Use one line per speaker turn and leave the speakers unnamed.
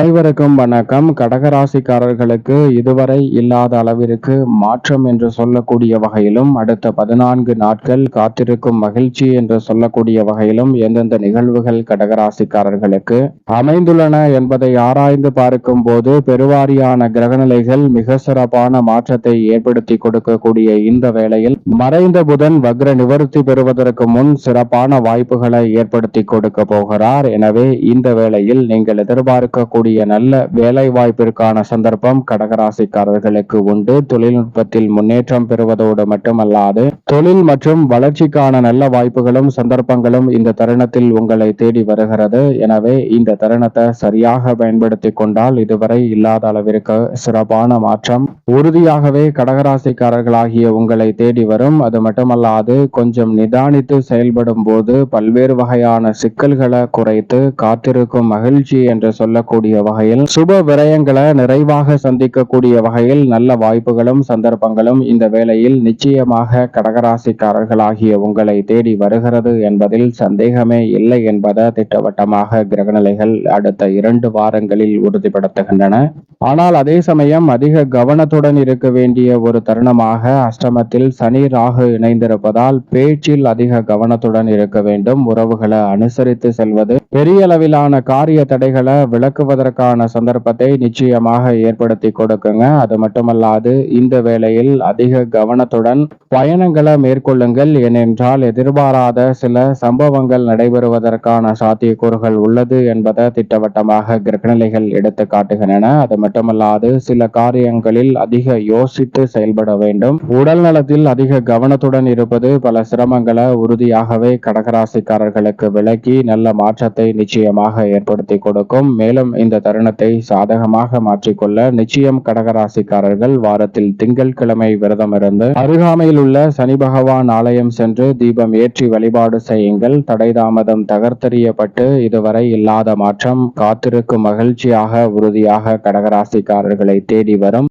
அனைவருக்கும் வணக்கம். கடகராசிக்காரர்களுக்கு இதுவரை இல்லாத அளவிற்கு மாற்றம் என்று சொல்லக்கூடிய வகையிலும் அடுத்த பதினான்கு நாட்கள் காத்திருக்கும் மகிழ்ச்சி என்று சொல்லக்கூடிய வகையிலும் எந்தெந்த நிகழ்வுகள் கடகராசிக்காரர்களுக்கு அமைந்துள்ளன என்பதை ஆராய்ந்து பார்க்கும் போது பெருவாரியான கிரகநிலைகள் மிக சிறப்பான மாற்றத்தை ஏற்படுத்தி கொடுக்கக்கூடிய இந்த வேளையில் மறைந்த புதன் வக்ர நிவர்த்தி பெறுவதற்கு முன் சிறப்பான வாய்ப்புகளை ஏற்படுத்தி கொடுக்க போகிறார். எனவே இந்த வேளையில் நீங்கள் எதிர்பார்க்கக்கூடிய நல்ல வேலை வாய்ப்பிற்கான சந்தர்ப்பம் கடகராசிக்காரர்களுக்கு உண்டு. தொழில்நுட்பத்தில் முன்னேற்றம் பெறுவதோடு மட்டுமல்லாது தொழில் மற்றும் வளர்ச்சிக்கான நல்ல வாய்ப்புகளும் சந்தர்ப்பங்களும் இந்த தருணத்தில் உங்களை தேடி வருகிறது. எனவே இந்த தருணத்தை சரியாக பயன்படுத்தி கொண்டால் இதுவரை இல்லாத அளவிற்கு சிறப்பான மாற்றம் உறுதியாகவே கடகராசிக்காரர்களாகிய உங்களை தேடி வரும். அது மட்டுமல்லாது கொஞ்சம் நிதானித்து செயல்படும் போது பல்வேறு வகையான சிக்கல்களை குறைத்து காத்திருக்கும் மகிழ்ச்சி என்று சொல்லக்கூடிய வகையில் சுப விரயங்களை நிறைவாக சந்திக்கக்கூடிய வகையில் நல்ல வாய்ப்புகளும் சந்தர்ப்பங்களும் இந்த வேளையில் நிச்சயமாக கடகராசிக்காரர்களாகிய உங்களை தேடி வருகிறது என்பதில் சந்தேகமே இல்லை என்பதை திட்டவட்டமாக கிரகநிலைகள் அடுத்த இரண்டு வாரங்களில் உறுதிப்படுத்துகின்றன. ஆனால் அதே சமயம் அதிக கவனத்துடன் இருக்க வேண்டிய ஒரு தருணமாக அஷ்டமத்தில் சனி ராகு இணைந்திருப்பதால் பேச்சில் அதிக கவனத்துடன் இருக்க வேண்டும். உறவுகளை அனுசரித்து செல்வது பெரிய அளவிலான காரிய தடைகளை விளக்குவதற்கான சந்தர்ப்பத்தை நிச்சயமாக ஏற்படுத்தி கொடுக்குங்க. அது மட்டுமல்லாது இந்த வேளையில் அதிக கவனத்துடன் பயணங்களை மேற்கொள்ளுங்கள். ஏனென்றால் எதிர்பாராத சில சம்பவங்கள் நடைபெறுவதற்கான சாத்தியக்கூறுகள் உள்ளது என்பதை திட்டவட்டமாக கிரகநிலைகள் எடுத்து காட்டுகின்றன. அது மட்டுமல்லாது சில காரியங்களில் அதிக யோசித்து செயல்பட வேண்டும். உடல் நலத்தில் அதிக கவனத்துடன் இருப்பது பல சிரமங்களை உறுதியாகவே கடகராசிக்காரர்களுக்கு விலக்கி நல்ல மாற்றத்தை நிச்சயமாக ஏற்படுத்தி கொடுக்கும். மேலும் இந்த தருணத்தை சாதகமாக மாற்றிக்கொள்ள நிச்சயம் கடகராசிக்காரர்கள் வாரத்தில் திங்கட்கிழமை விரதம் இருந்து அருகாமையில் உள்ள சனி பகவான் ஆலயம் சென்று தீபம் ஏற்றி வழிபாடு செய்யுங்கள். தடை தாமதம் தகர்த்தெறியப்பட்டு இதுவரை இல்லாத மாற்றம். காத்திருக்கும் மகிழ்ச்சியாக உறுதியாக கடகராசிக்காரர்களை தேடி வரும்.